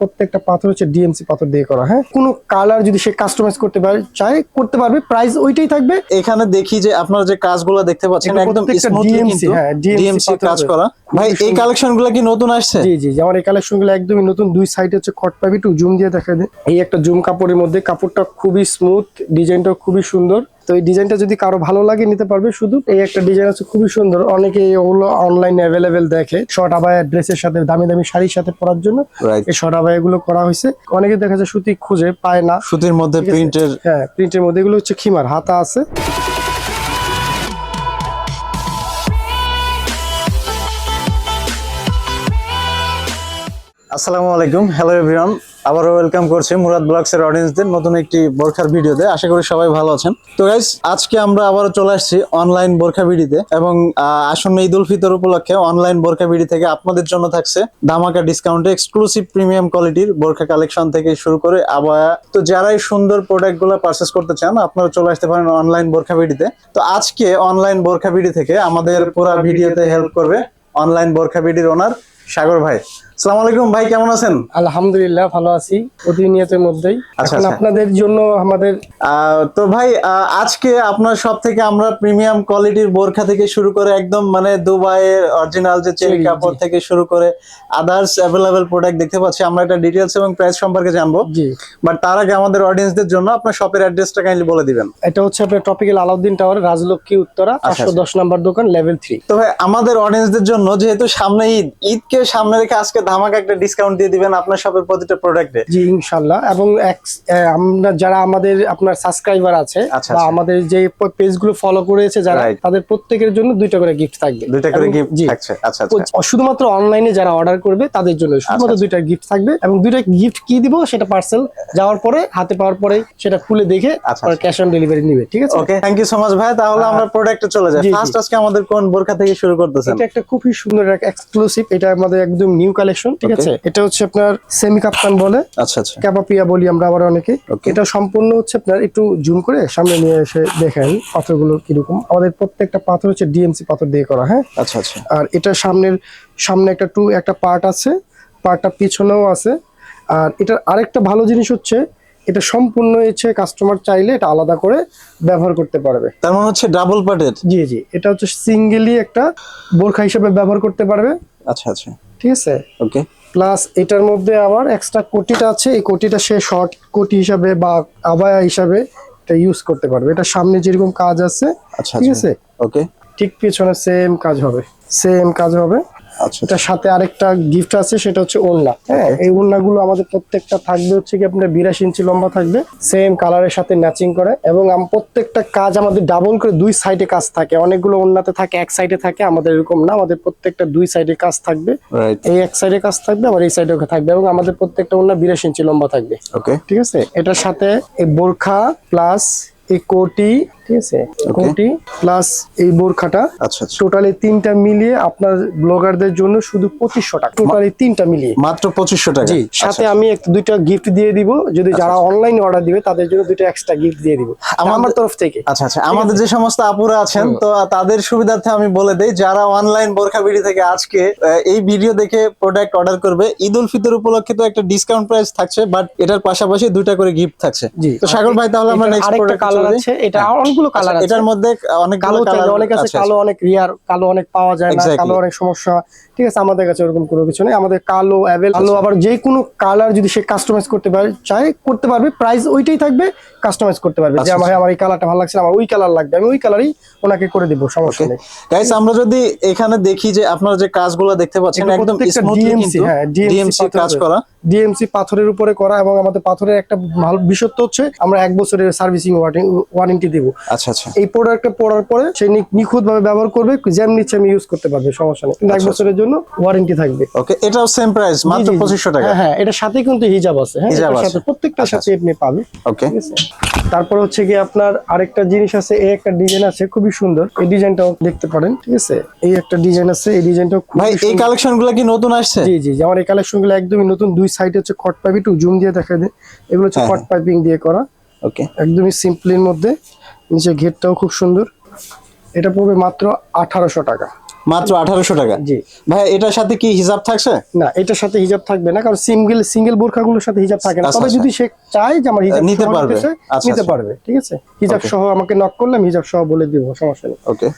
প্রত্যেকটা পাথর হচ্ছে ডিএমসি পাথর দিয়ে করা হ্যাঁ? কোনো কালার যদি সে কাস্টমাইজ করতে পারে চায় করতে পারবে প্রাইস ওইটাই থাকবে। এখানে দেখি যে আপনারা যে কাজগুলো দেখতে পাচ্ছেন একদম কিন্তু হ্যাঁ, ডিএমসি কাজ করা। ভাই এই সুন্দর। কালেকশনগুলো কি নতুন আসছে? জি জি আমার এই কালেকশনগুলো একদমই নতুন দুই সাইডে হচ্ছে খট পাবি একটু জুম দিয়ে দেখা দেয় এই একটা জুম কাপড়ের মধ্যে কাপড়টা খুবই স্মুথ ডিজাইনটা খুবই সুন্দর। তো এই ডিজাইনটা যদি কারও ভালো লাগে নিতে পারবে শুধু এই একটা ডিজাইন আছে খুবই সুন্দর। অনেকে ওগুলো অনলাইনে অ্যাভেলেবেল দেখে শর্ট আবায়া ড্রেসের সাথে দামি দামি শাড়ির সাথে পরার জন্য এই শর্ট আবায়া গুলো করা হয়েছে। অনেকে দেখা যায় সুতি খুঁজে পায় না। সুতির মধ্যে প্রিন্টের হ্যাঁ প্রিন্টের মধ্যে। এগুলো হচ্ছে খিমার হাতা আছে। আসসালামু আলাইকুম। হ্যালো এভরিওয়ান আবারও ওয়েলকাম করছি মুরাদ ব্লগস এর অডিয়েন্সদের নতুন একটি বোরখার ভিডিওতে। আশা করি সবাই ভালো আছেন। তো গাইস আজকে আমরা আবারও চলে আসছি অনলাইন বোরখা বিডিতে এবং আসন্ন ঈদ উল ফিতর উপলক্ষে অনলাইন বোরখা বিডি থেকে আপনাদের জন্য থাকছে ধামাকা ডিসকাউন্টে এক্সক্লুসিভ প্রিমিয়াম কোয়ালিটির বোরখা কালেকশন থেকে শুরু করে আবায়া তো যারাই সুন্দর প্রোডাক্টগুলো পারচেস করতে চান, আপনারা চলে আসতে পারেন অনলাইন বোরখা বিডিতে। তো আজকে অনলাইন বোরখা বিডি থেকে আমাদের পুরো ভিডিওতে হেল্প করবে অনলাইন বোরখা বিডির ওনার সাগর ভাই। আসসালামু আলাইকুম ভাই কেমন আছেন? আলহামদুলিল্লাহ ভালো আছি। প্রতিনিয়তের মধ্যেই। আচ্ছা, এখন আচ্ছা। আপনাদের জন্য আমাদের তো ভাই আজকে আপনার সব থেকে আমরা প্রিমিয়াম কোয়ালিটির বোরখা থেকে শুরু করে একদম মানে দুবাইয়ের অরিজিনাল যে চেরি কাপড় থেকে শুরু করে আদার্স অ্যাভেলেবেল প্রোডাক্ট দেখতে পাচ্ছি। আমরা এটা ডিটেলস এবং প্রাইস সম্পর্কে জানব। বাট তার আগে আমাদের অডিয়েন্সদের জন্য আপনার শপের অ্যাড্রেসটা কাইন্ডলি বলে দিবেন। এটা হচ্ছে আপনার টপিক্যাল আলাউদ্দিন টাওয়ার রাজলক্ষ্মী উত্তরা আচ্ছা, দশ নাম্বার দোকান লেভেল থ্রি তো ভাই আমাদের অডিয়েন্সদের জন্য যেহেতু সামনে ঈদ ঈদকে সামনে রেখে আজকে ধামাকা একটা ডিসকাউন্ট দিয়ে দিবেন আপনার শপের প্রতিটা প্রোডাক্টে জি ইনশাল্লাহ। এবং আমরা যারা আমাদের আপনার সাবস্ক্রাইবার আছে আচ্ছা, বা আচ্ছা। আমাদের যে পেজগুলো ফলো করেছে যারা তাদের প্রত্যেকের জন্য দুইটা করে গিফট থাকবে। দুইটা করে গিফট থাকছে। আচ্ছা আচ্ছা। শুধুমাত্র অনলাইনে যারা অর্ডার করবে তাদের জন্য শুধুমাত্র আচ্ছা। দুইটা গিফট থাকবে এবং দুইটা গিফট কি দিব সেটা পার্সেল যাওয়ার পরে হাতে পাওয়ার পরে সেটা খুলে দেখে আচ্ছা, ক্যাশ অন ডেলিভারি নিবে ঠিক আছে? Okay thank you so much ভাই। তাহলে আমরা প্রোডাক্টে চলে যাই। ফার্স্ট আজকে আমাদের কোন বোরখা থেকে শুরু করতেছেন? এটা একটা খুবই সুন্দর এক্সক্লুসিভ এটা আমাদের একদম নিউ কালেকশন ঠিক আছে? এটা হচ্ছে আপনার সেমি কাপ্তান বলে। আচ্ছা আচ্ছা। ক্যাপাপিয়া বলি আমরা আবার অনেকে। এটা সম্পূর্ণ হচ্ছে আপনার একটু জুম করে সামনে নিয়ে এসে দেখেন পাথরগুলো কীরকম। আমাদের প্রত্যেকটা পাথর হচ্ছে ডিএমসি পাথর দিয়ে করা হ্যাঁ? আচ্ছা আচ্ছা। আর এটা সামনের সামনে একটা টু একটা পার্ট আছে। পার্টটা পিছনেও আছে। আর এটার আরেকটা ভালো জিনিস হচ্ছে এটা সম্পূর্ণ হচ্ছে কাস্টমার চাইলে এটা আলাদা করে ব্যবহার করতে পারবে। তার মানে হচ্ছে ডাবল পার্টের জি জি। এটা হচ্ছে সিঙ্গেলি একটা বোরখা হিসেবে ব্যবহার করতে পারবে। আচ্ছা আচ্ছা। ঠিক আছে? ওকে প্লাস এটার মধ্যে আবার এক্সট্রা কোটিটা আছে এই কোটিটা সে শর্ট কোটি হিসাবে বা আবায়া হিসাবে এটা ইউজ করতে পারবে। এটা সামনে যেরকম কাজ আছে আচ্ছা ঠিক আচ্ছা। আছে? ওকে ঠিক পিছনে সেম কাজ হবে। সেম কাজ হবে। এটার সাথে আরেকটা গিফট আছে সেটা হচ্ছে ওড়না। হ্যাঁ এই ওড়নাগুলো আমাদের প্রত্যেকটা থাকবে হচ্ছে কি আপনার বিরাশি ইঞ্চি লম্বা থাকবে। সেম কালারের সাথে ম্যাচিং করে এবং প্রত্যেকটা কাজ আমাদের ডাবল করে দুই সাইডে কাজ থাকে। অনেকগুলো ওড়নাতে থাকে এক সাইডে থাকে আমাদের এরকম না। আমাদের প্রত্যেকটা দুই সাইডে কাজ থাকবে। এই এক সাইডে কাজ থাকবে আবার এই সাইডে থাকবে এবং আমাদের প্রত্যেকটা ওড়না বিরাশি ইঞ্চি লম্বা থাকবে। ওকে ঠিক আছে? এটার সাথে এই বোরখা প্লাস এই কোটি ঠিক আছে? কোটি প্লাস এই বোরখাটা আচ্ছা আচ্ছা। টোটালি তিনটা মিলিয়ে আপনার ব্লগারদের জন্য শুধু পঁচিশশো টাকা। টোটালি তিনটা মিলিয়ে। মাত্র পঁচিশশো টাকা। জি আচ্ছা, সাথে আমি দুইটা গিফট দিয়ে দিব। যদি যারা অনলাইনে অর্ডার দিবে তাদের জন্য দুইটা এক্সট্রা গিফট দিয়ে দিব। আমার তরফ থেকে। আচ্ছা আচ্ছা। আমাদের যে সমস্ত আপুরা আছেন তো তাদের সুবিধার্থে আমি বলে দেই যারা অনলাইন বোরখা বিড়ি থেকে আজকে এই ভিডিও দেখে প্রোডাক্ট অর্ডার করবে ঈদ উল ফিতর উপলক্ষে তো একটা ডিসকাউন্ট প্রাইস থাকছে বাট এটার পাশাপাশি দুইটা করে গিফট থাকছে। জি। তো সাগর ভাই তাহলে আমরা নেক্সট প্রোডাক্ট কালার আছে এটা অনেকগুলো কালার আছে। আচ্ছা, এটার মধ্যে অনেক কালো চাইলে অনেক আছে কালো অনেক রিয়ার কালো অনেক পাওয়া যায় না কালো অনেক সমস্যা। ঠিক আছে আমাদের কাছে ওরকম কোনো কিছু নেই। আমাদের কালো অ্যাভেল কালো আবার যে কোনো কালার যদি সে কাস্টমাইজ করতে পারে চায় করতে পারবে। প্রাইস ওইটাই থাকবে কাস্টমাইজ করতে পারবে। যে আচ্ছা, আমার আমার এই কালারটা ভালো লাগছে আমার ওই কালার লাগবে আমি ওই কালারই ওনাকে করে দিব সমস্যা নেই। গাইস আমরা যদি এখানে দেখি যে আপনারা যে কাজগুলো দেখতে পাচ্ছেন একদম স্মুথলি কিন্তু হ্যাঁ, ডিএমসি কাজ করা। ডিএমসি পাথরের উপরে করা এবং আমাদের পাথরের একটা ভালো বিশেষত্ব হচ্ছে আমরা এক বছরের সার্ভিসিং ওয়ারেন্টি দিব। আচ্ছা আচ্ছা। এই প্রোডাক্টটা পড়ার পরে সে নিখুঁত ভাবে ব্যবহার করবে যেমন ইচ্ছে আমি ইউজ করতে পারবে সমস্যা নেই। এক আচ্ছা, বছরের জন্য ওয়ারেন্টি থাকবে। ওকে এটাও সেম প্রাইস মাত্র জি, জি, জি। পঁচিশশো টাকা। হ্যাঁ হ্যাঁ এটার সাথে কিন্তু হিজাব আছে হ্যাঁ হিজাব আছে। সাথে প্রত্যেকটার সাথে আপনি পাবে ওকে তারপর হচ্ছে কি আপনার আরেকটা জিনিস আছে এই একটা ডিজাইন আছে খুবই সুন্দর। এই ডিজাইনটাও দেখতে পারেন ঠিক আছে? এই একটা ডিজাইন আছে এই ডিজাইনটাও ভাই এই কালেকশনগুলো কি নতুন আসছে? জি জি আমার এই কালেকশনগুলো একদমই নতুন দুই সাইডে হচ্ছে কট পাইপ একটু জুম দিয়ে দেখা দেয় এগুলো হচ্ছে হ্যাঁ, কট পাইপিং দিয়ে করা। ওকে একদমই সিম্পলির মধ্যে। নিচে ঘেরটাও খুব সুন্দর। এটা পড়বে মাত্র আঠারোশো টাকা। মাত্র আঠারোশো টাকা। জি। ভাই এটার সাথে কি হিসাব থাকছে? না এটার সাথে হিজাব থাকবে না কারণ সিঙ্গেল সিঙ্গেল বোরখাগুলোর সাথে হিজাব থাকে না। আচ্ছা, তবে আচ্ছা। যদি সে চায় যে আমার হিজাব নিতে পারবে। আচ্ছা, নিতে। পারবে ঠিক আছে? হিজাব সহ আমাকে নক করলাম হিজাব সহ বলে দিব সমস্যা নেই। ওকে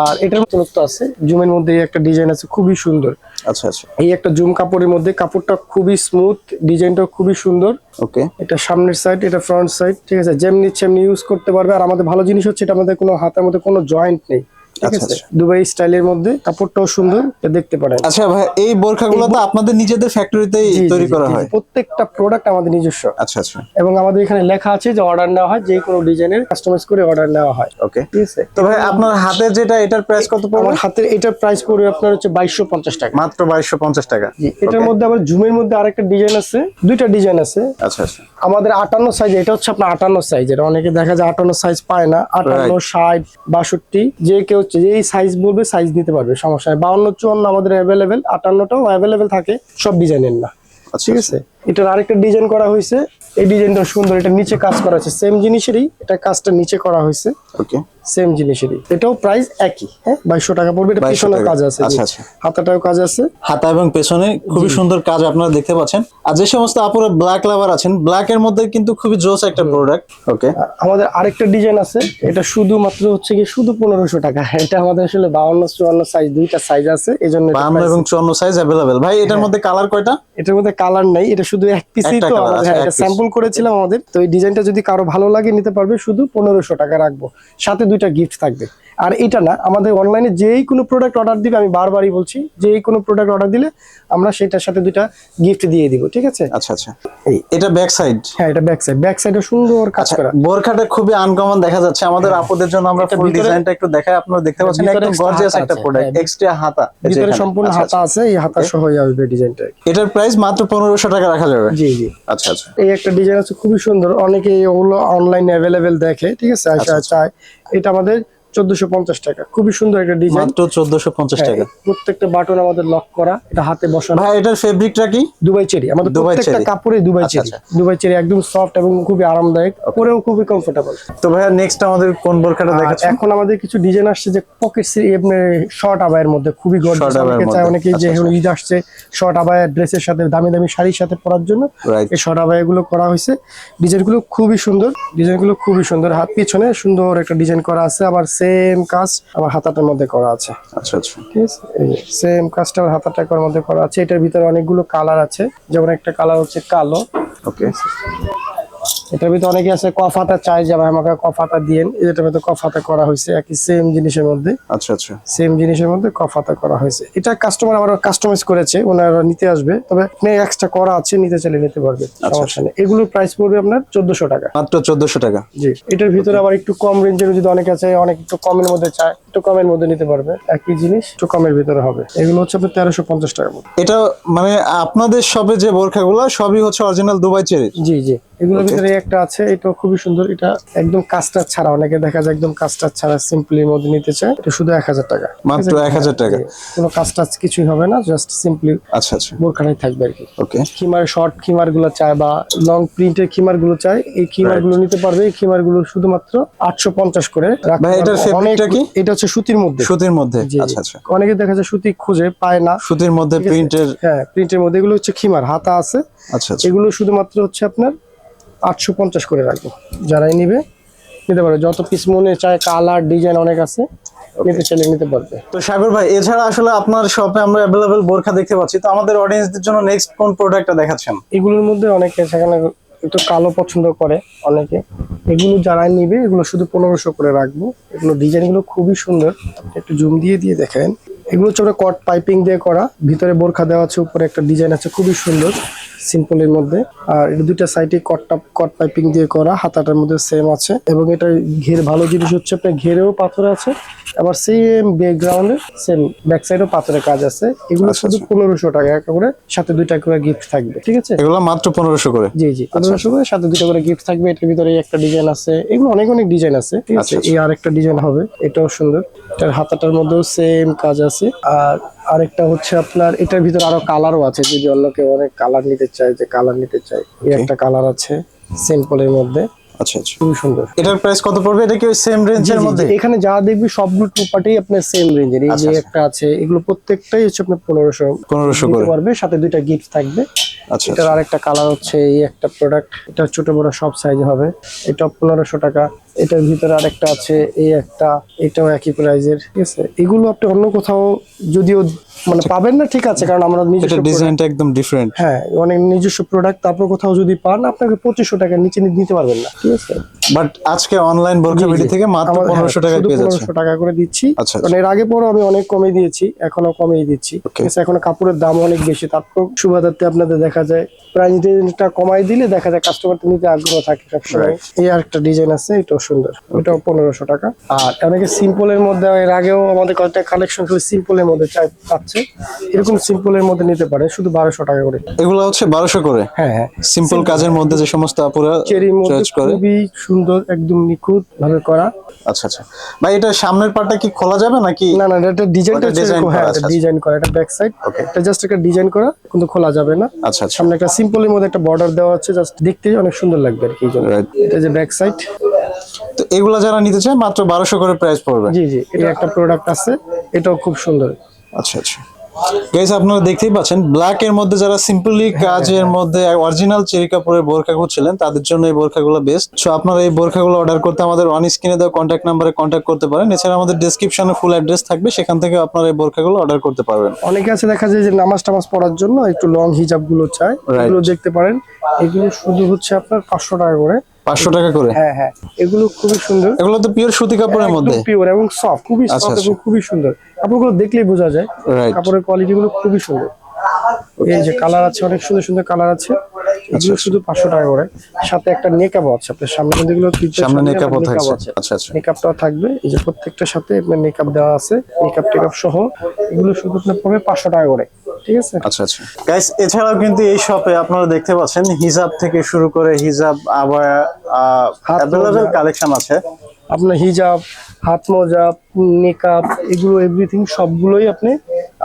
আর এটার তো আছে জুমের মধ্যে একটা ডিজাইন আছে খুবই সুন্দর। আচ্ছা আচ্ছা। এই একটা জুম কাপড়ের মধ্যে কাপড়টা খুবই স্মুথ ডিজাইনটা খুবই সুন্দর। ওকে এটা সামনের সাইড এটা ফ্রন্ট সাইড ঠিক আছে? যেমনি সেমনি ইউজ করতে পারবে। আর আমাদের ভালো জিনিস হচ্ছে এটা আমাদের কোনো হাতের মধ্যে কোনো জয়েন্ট নেই। ঠিক আচ্ছা, আছে? আচ্ছা। দুবাই স্টাইলের মধ্যে কাপড়টাও সুন্দর দেখতে পারেন। আচ্ছা ভাই এই বোরখাগুলো তো আপনাদের নিজেদের ফ্যাক্টরিতেই তৈরি করা হয়? প্রত্যেকটা প্রোডাক্ট আমাদের নিজস্ব। আচ্ছা আচ্ছা। এবং আমাদের এখানে লেখা আছে যে অর্ডার নেওয়া হয় যে কোনো ডিজাইনের কাস্টমাইজ করে অর্ডার নেওয়া হয়। ওকে ঠিক আছে? তো ভাই আপনার হাতে যেটা এটার প্রাইস কত পড়বে? আমার হাতের এটার প্রাইস পড়বে আপনার হচ্ছে বাইশশো পঞ্চাশ টাকা। মাত্র বাইশশো পঞ্চাশ টাকা। জি এটার মধ্যে আবার জুমের মধ্যে আরেকটা ডিজাইন আছে দুইটা ডিজাইন আছে। আচ্ছা আচ্ছা। আমাদের আটান্ন সাইজ এটা হচ্ছে আপনার আটান্ন সাইজ এটা অনেকে দেখা যায় আটান্ন সাইজ পায় না আটান্ন ষাট বাষট্টি যে কেউ হচ্ছে যে এই সাইজ বলবে সাইজ নিতে পারবে সমস্যা নেই। বাউন্ন চুয়ান্ন আমাদের অ্যাভেলেবেল আটান্নটাও অ্যাভেলেবেল থাকে সব ডিজাইনের না। আচ্ছা ঠিক আছে? এটার আরেকটা ডিজাইন করা হয়েছে। এই ডিজাইনটা সুন্দর এটা নিচে কাজ করা হয়েছে। সেম জিনিসেরই এটা কাজটা নিচে করা হয়েছে। ওকে। সেম জিনিসেরই। এটাও প্রাইস একই হ্যাঁ? বাইশশো টাকা পড়বে এটা 2200 পিছনে। কাজ আছে। আচ্ছা, আচ্ছা। হাতাটাও কাজ আছে। হাতা এবং পেছনে খুবই সুন্দর কাজ আপনারা দেখতে পাচ্ছেন। আর যে সমস্ত আপুরা ব্ল্যাক লাভার আছেন ব্ল্যাক এর মধ্যে কিন্তু খুবই জোস একটা প্রোডাক্ট ওকে। আমাদের আরেকটা ডিজাইন আছে। এটা শুধুমাত্র হচ্ছে কি শুধু পনেরোশো টাকা। এটা আমাদের আসলে বাউন্ন চুয়ান্ন সাইজ দুইটা সাইজ আছে। এই জন্য এবং চুয়ান্ন সাইজ অ্যাভেলেবেল ভাই এটার মধ্যে কালার কয়টা? এটার মধ্যে কালার নাই। এটা শুধু এক পিসই তো আমাদের। স্যাম্পল করেছিলাম আমাদের। তো এই ডিজাইনটা যদি কারও ভালো লাগে নিতে পারবে। শুধু পনেরোশো টাকা রাখব। সাথে দুইটা গিফট থাকবে। আর এটা না আমাদের অনলাইনে যেই কোনো প্রোডাক্ট অর্ডার দিবে আমি বারবারই বলছি যেই কোনো প্রোডাক্ট অর্ডার দিলে আমরা সেটার সাথে দুইটা গিফট দিয়ে দিব ঠিক আছে? আচ্ছা আচ্ছা। এই এটা ব্যাক সাইড হ্যাঁ এটা ব্যাক সাইড ব্যাক সাইডে সুন্দর কাজ আচ্ছা করা। বোরখাটা খুবই আনকমন দেখা যাচ্ছে। আমাদের আপুদের জন্য আমরা ফুল ডিজাইনটা একটু দেখাই আপনারা দেখতে পাচ্ছেন একদম গর্জিয়াস একটা প্রোডাক্ট হ্যাঁ। এক্সট্রা হাতা। ভিতরে সম্পূর্ণ আচ্ছা, হাতা আছে এই হাতা সহ আসবে ডিজাইনটা আচ্ছা। এটার প্রাইস মাত্র পনেরোশো টাকা রাখা যাবে? জি জি। আচ্ছা আচ্ছা। এই একটা ডিজাইন আছে খুবই সুন্দর। অনেকে ওগুলো অনলাইনে অ্যাভেলেবেল দেখে ঠিক আছে? আচ্ছা, চায়। এটা আমাদের চোদ্দশো পঞ্চাশ টাকা। খুবই সুন্দর একটা ডিজাইন মাত্র চোদ্দশো পঞ্চাশ টাকা। প্রত্যেকটা বাটন আমাদের লক করা এটা হাতে বসানো। ভাই এটার ফেব্রিকটা কি? Dubai cherry. আমাদের প্রত্যেকটা কাপড়ে দুবাই আচ্ছা, চেরি। দুবাই চেরি একদম সফট এবং খুবই আরামদায়ক পরেও খুবই কমফোর্টেবল তো ভাইয়া নেক্সট আমাদের কোন বোরখাটা দেখাচ্ছেন? এখন আমাদের কিছু ডিজাইন আসছে যে পকেট শর্ট আবায়ের মধ্যে। খুবই গর্জিয়াস অনেকে চায় অনেকে যে আচ্ছা, এখন ঈদ আসছে শর্ট আবায়া ড্রেসের সাথে দামি দামি শাড়ির সাথে পরার জন্য এই শর্ট আবায়া গুলো করা হয়েছে। ডিজাইনগুলো খুবই সুন্দর। ডিজাইনগুলো খুবই সুন্দর। হাত পিছনে সুন্দর একটা ডিজাইন করা আছে। আবার সেম কাজ আমার হাতাটার মধ্যে করা আছে। আচ্ছা আচ্ছা। ঠিক আছে? সেম কাজটা আমার হাতাটা করার মধ্যে করা আছে। এটার ভিতরে অনেকগুলো কালার আছে। যেমন একটা কালার হচ্ছে কালো। ওকে এটার ভিতরে অনেকে আছে কফাতা চাই যে ভাই আমাকে কফাতা দিয়েন। এটার ভিতরে কফাতা করা হয়েছে একই সেম জিনিসের মধ্যে। আচ্ছা আচ্ছা। সেম জিনিসের মধ্যে কফাতা করা হয়েছে। এটা কাস্টমার আবার কাস্টমাইজ করেছে ওনারা নিতে আসবে। তবে আপনি এক্সট্রা করা আছে নিতে চাইলে নিতে পারবে সমস্যা নেই। এগুলোর প্রাইস পড়বে আপনার চোদ্দশো টাকা। মাত্র চোদ্দশো টাকা? জি। এটার ভিতরে আবার একটু কম রেঞ্জের যদি অনেকে আছে অনেক একটু কমের মধ্যে চায় একটু কমের মধ্যে নিতে পারবে। একই জিনিস একটু কমের ভিতরে হবে। এগুলো হচ্ছে আপনার তেরোশো পঞ্চাশ টাকা মতো। এটা মানে আপনাদের সবে যে বোরখাগুলো সবই হচ্ছে অরিজিনাল দুবাই চেরি জি জি। এগুলোর ভিতরে একটা আছে এটা খুবই সুন্দর। এটা একদম কাস্টার ছাড়া অনেকে দেখা যায় একদম কাস্টার ছাড়া সিম্পলির মধ্যে নিতে চায়। এটা শুধু এক হাজার টাকা। মাত্র এক হাজার টাকা। কোনো কাজ টাজ কিছুই হবে না জাস্ট সিম্পলি আচ্ছা আচ্ছা। বোরখানাই থাকবে আর কি। ওকে। খিমার শর্ট খিমারগুলো চায় বা লং প্রিন্টের খিমারগুলো চায় এই খিমারগুলো নিতে পারবে। এই খিমারগুলো শুধুমাত্র আটশো পঞ্চাশ করে রাখতে ভাই, এটার পারবে। fabric টা অনেক- কি? এটা হচ্ছে সুতির মধ্যে। সুতির মধ্যে। আচ্ছা আচ্ছা। অনেকে দেখা যায় সুতি খুঁজে পায় না। সুতির মধ্যে প্রিন্টের হ্যাঁ প্রিন্টের মধ্যে। এগুলো হচ্ছে খিমার হাতা আছে। আচ্ছা আচ্ছা। এগুলো শুধুমাত্র হচ্ছে আপনার আটশো পঞ্চাশ করে রাখব। যারাই নিবে নিতে পারবে। যত পিস মনে চায় কালার ডিজাইন অনেক আছে নিতে চাইলে নিতে পারবে। তো সাগর ভাই এছাড়া আসলে আপনার শপে আমরা অ্যাভেলেবেল বোরখা দেখতে পাচ্ছি। তো আমাদের অডিয়েন্সদের জন্য নেক্সট কোন প্রোডাক্টটা দেখাচ্ছেন? এগুলোর মধ্যে অনেকে সেখানে একটু কালো পছন্দ করে অনেকে। এগুলো যারাই নিবে এগুলো শুধু পনেরোশো করে রাখব। এগুলো ডিজাইনগুলো খুবই সুন্দর। একটু জুম দিয়ে দিয়ে দেখেন। এগুলো হচ্ছে কট পাইপিং দিয়ে করা। ভিতরে বোরখা দেওয়া আছে উপরে একটা ডিজাইন আছে খুবই সুন্দর। সিম্পলের মধ্যে। আর এটা দুইটা সাইডে কটটা কট পাইপিং দিয়ে করা হাতাটার মধ্যে সেম আছে। এবং এটা ঘের ভালো জিনিস হচ্ছে আপনার ঘেরেও পাথর আছে আবার সেম ব্যাকগ্রাউন্ডে সেম ব্যাক সাইডেও পাথরের কাজ আছে। এগুলো আচ্ছা, শুধু পনেরোশো টাকা একটা করে সাথে দুইটা করে গিফট থাকবে ঠিক আছে? এগুলো মাত্র পনেরোশো করে? জি জি পনেরোশো করে সাথে দুইটা করে গিফট থাকবে এটার ভিতরে একটা ডিজাইন আছে। এগুলো অনেক অনেক ডিজাইন আছে ঠিক আছে? আচ্ছা, এই আরেকটা ডিজাইন হবে এটাও সুন্দর। এটার হাতাটার মধ্যেও সেম কাজ আছে। আর আরেকটা হচ্ছে আপনার এটার ভিতরে আরও কালারও আছে যদি অন্য কেউ অনেক কালার নিতে চায় যে কালার নিতে চায় এই একটা কালার আছে সিম্পলের মধ্যে। আচ্ছা আচ্ছা। খুবই সুন্দর। এটার প্রাইস কত পড়বে? এটা কি ওই সেম রেঞ্জের মধ্যে? এখানে যা দেখবি সবগুলো প্রপার্টি আপনার সেম রেঞ্জের এই আচ্ছা, যে আচ্ছা। একটা আছে এগুলো প্রত্যেকটাই হচ্ছে আপনার পনেরোশো 1500 করে। পারবে সাথে দুইটা গিফট থাকবে। আচ্ছা এটার আরেকটা কালার হচ্ছে এই একটা প্রোডাক্ট এটা ছোট বড় সব সাইজ হবে। এটা পনেরোশো টাকা। এটার ভিতরে আরেকটা আছে এই একটা এটাও একই প্রাইজের ঠিক আছে? এগুলো আপনি অন্য কোথাও যদিও মানে পাবেন না ঠিক আছে কারণ আমরা নিজস্ব ডিজাইনটা একদম ডিফারেন্ট হ্যাঁ অনেক নিজস্ব প্রোডাক্ট তারপর কোথাও যদি পান আপনাকে পঁচিশশো টাকার নিচে নিতে পারবেন না ঠিক আছে? বাট আজকে অনলাইন বোরখা জি, থেকে মাত্র আমার- হ্যাঁ, পনেরোশো টাকা পেয়ে যাচ্ছে 1500 টাকা করে দিচ্ছি। আচ্ছা, কারণ এর আগে পরও আমি অনেক কমে দিয়েছি এখনও কমিয়ে দিচ্ছি। ঠিক আছে এখনও কাপড়ের দাম অনেক বেশি তারপর সুবাদাতে আপনাদের দেখা যায় প্রাইসটা কমাই দিলে দেখা যায় কাস্টমার নিতে আগ্রহ থাকে সবসময়। এই আরেকটা ডিজাইন আছে এটাও সুন্দর এটাও পনেরোশো টাকা। আর অনেকে সিম্পলের মধ্যে এর আগেও আমাদের কয়েকটা কালেকশন শুধু সিম্পলের মধ্যে চাই পাচ্ছে। এরকম সিম্পলের মধ্যে নিতে পারে শুধু বারোশো টাকা করে। এগুলো হচ্ছে বারোশো করে? হ্যাঁ হ্যাঁ। সিম্পল কাজের মধ্যে যে সমস্ত আপুরা চেরির মধ্যে খুবই সুন্দর একদম নিখুঁত ভাবে করা। আচ্ছা আচ্ছা। ভাই এটা সামনের পার্টটা কি খোলা যাবে নাকি? না না এটা ডিজাইনটা করা, হ্যাঁ আচ্ছা, আচ্ছা। ডিজাইন করা এটা ব্যাক সাইড এটা জাস্ট একটা ডিজাইন করা কিন্তু খোলা যাবে না। আচ্ছা আচ্ছা। সামনে একটা সিম্পলের মধ্যে একটা বর্ডার দেওয়া আছে জাস্ট দেখতেই অনেক সুন্দর লাগবে আর কি এই জন্য। এটা যে ব্যাক সাইড তো এগুলা যারা নিতে চায় মাত্র বারোশো করে প্রাইস পড়বে। জি জি এটা একটা প্রোডাক্ট আছে এটাও খুব সুন্দর। আচ্ছা আচ্ছা। গাইস আপনারা দেখতেই পাচ্ছেন ব্ল্যাক এর মধ্যে যারা সিম্পলি কাজের মধ্যে অরিজিনাল চেরি কাপড়ের বোরখা খুঁজছিলেন তাদের জন্য এই বোরখাগুলো বেস্ট সো আপনারা এই বোরখাগুলো অর্ডার করতে আমাদের অন স্ক্রিনে দেওয়া কন্ট্যাক্ট নাম্বারে কন্ট্যাক্ট করতে পারেন। এছাড়া আমাদের ডেসক্রিপশনে ফুল অ্যাড্রেস থাকবে সেখান থেকে আপনারা এই বোরখাগুলো অর্ডার করতে পারবেন। অনেকে আছে দেখা যায় যে নামাজ টামাজ পড়ার জন্য একটু লং হিজাবগুলো চায় এগুলো দেখতে পারেন। এগুলো শুধু হচ্ছে আপনার পাঁচশো টাকা করে। পাঁচশো টাকা করে? হ্যাঁ হ্যাঁ। এগুলো খুবই সুন্দর। এগুলো তো পিওর সুতি কাপড়ের মধ্যে? পিওর এবং সফট খুবই আচ্ছা, সফট আচ্ছা। এবং খুবই সুন্দর। কাপড়গুলো দেখলেই বোঝা যায়। কাপড়ের কোয়ালিটি গুলো খুবই সুন্দর। এই যে কালার আছে অনেক সুন্দর সুন্দর কালার আছে। আচ্ছা, এগুলো শুধু পাঁচশো টাকা করে। সাথে একটা নেকআপ আছে আপনার সামনে কিন্তু এগুলো সামনে থাকছে। আছে। আচ্ছা আচ্ছা। থাকবে। এই যে প্রত্যেকটার সাথে আপনার মেকআপ দেওয়া আছে। মেকআপ টেকআপ সহ এগুলো শুধু আপনার পড়বে পাঁচশো টাকা করে। ঠিক আছে? আচ্ছা আচ্ছা। গাইস এছাড়াও কিন্তু এই শপে আপনারা দেখতে পাচ্ছেন হিজাব থেকে শুরু করে হিজাব আবার কালেকশন আছে। আপনার হিজাব হাত মোজা মেকআপ এগুলো এভরিথিং সবগুলোই আপনি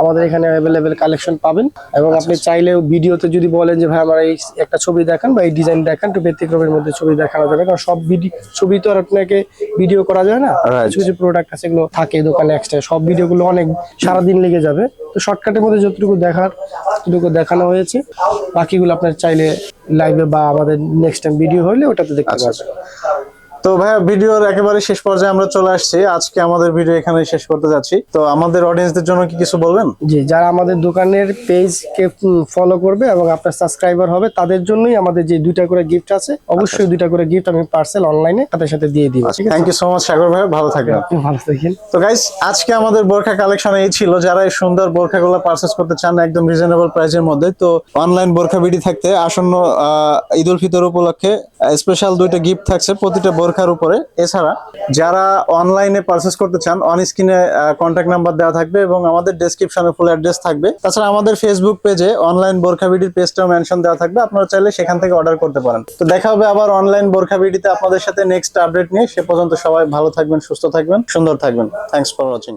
আমাদের এখানে অ্যাভেলেবেল কালেকশন পাবেন। এবং আপনি চাইলেও ভিডিওতে যদি বলেন যে ভাই আমার এই একটা ছবি দেখান বা এই ডিজাইন দেখান একটু ব্যতিক্রমের মধ্যে ছবি দেখানো যাবে। কারণ সব ভিডিও ছবি তো আর আপনাকে ভিডিও করা যায় না। কিছু কিছু প্রোডাক্ট আছে এগুলো থাকে দোকানে এক্সট্রা সব ভিডিওগুলো অনেক সারাদিন লেগে যাবে। তো শর্টকাটের মধ্যে যতটুকু দেখার ততটুকু দেখানো হয়েছে। বাকিগুলো আপনার চাইলে লাইভে বা আমাদের নেক্সট টাইম ভিডিও হলে ওটাতে দেখতে পারবেন। তো ভাইয়া ভিডিওর একেবারে শেষ পর্যায়ে আমরা চলে আসছি। আজকে আমাদের ভিডিও এখানে শেষ করতে যাচ্ছি। তো আমাদের অডিয়েন্সদের জন্য কি কিছু বলবেন? জি যারা আমাদের দোকানের পেজকে ফলো করবে এবং আপনার সাবস্ক্রাইবার হবে তাদের জন্যই আমাদের যে দুইটা করে গিফট আছে অবশ্যই দুইটা করে গিফট আমি পার্সেল অনলাইনে তাদের সাথে দিয়ে দিব ঠিক আছে? Thank you so much Sagar ভাই ভালো থাকবেন। আপনি ভালো থাকেন। তো গাইস আজকে আমাদের বোরখা কালেকশন এই ছিল। যারা এই সুন্দর বোরখাগুলো পারচেস করতে চান একদম রিজনেবল প্রাইসের মধ্যে তো অনলাইন বোরখা বিডি থাকতে আসন্ন ঈদ উল ফিতর উপলক্ষে স্পেশাল দুইটা গিফট থাকছে প্রতিটা বোরখার উপরে। এছাড়া যারা অনলাইনে পারচেস করতে চান অন স্ক্রিনে কন্ট্যাক্ট নাম্বার দেওয়া থাকবে এবং আমাদের ডেসক্রিপশনে ফুল অ্যাড্রেস থাকবে। তাছাড়া আমাদের ফেসবুক পেজে অনলাইন বোরখা বিডির পেজটাও মেনশন দেওয়া থাকবে। আপনারা চাইলে সেখান থেকে অর্ডার করতে পারেন। তো দেখা হবে আবার অনলাইন বোরখা বিডিতে আপনাদের সাথে নেক্সট আপডেট নিয়ে। সে পর্যন্ত সবাই ভালো থাকবেন, সুস্থ থাকবেন, সুন্দর থাকবেন। Thanks for watching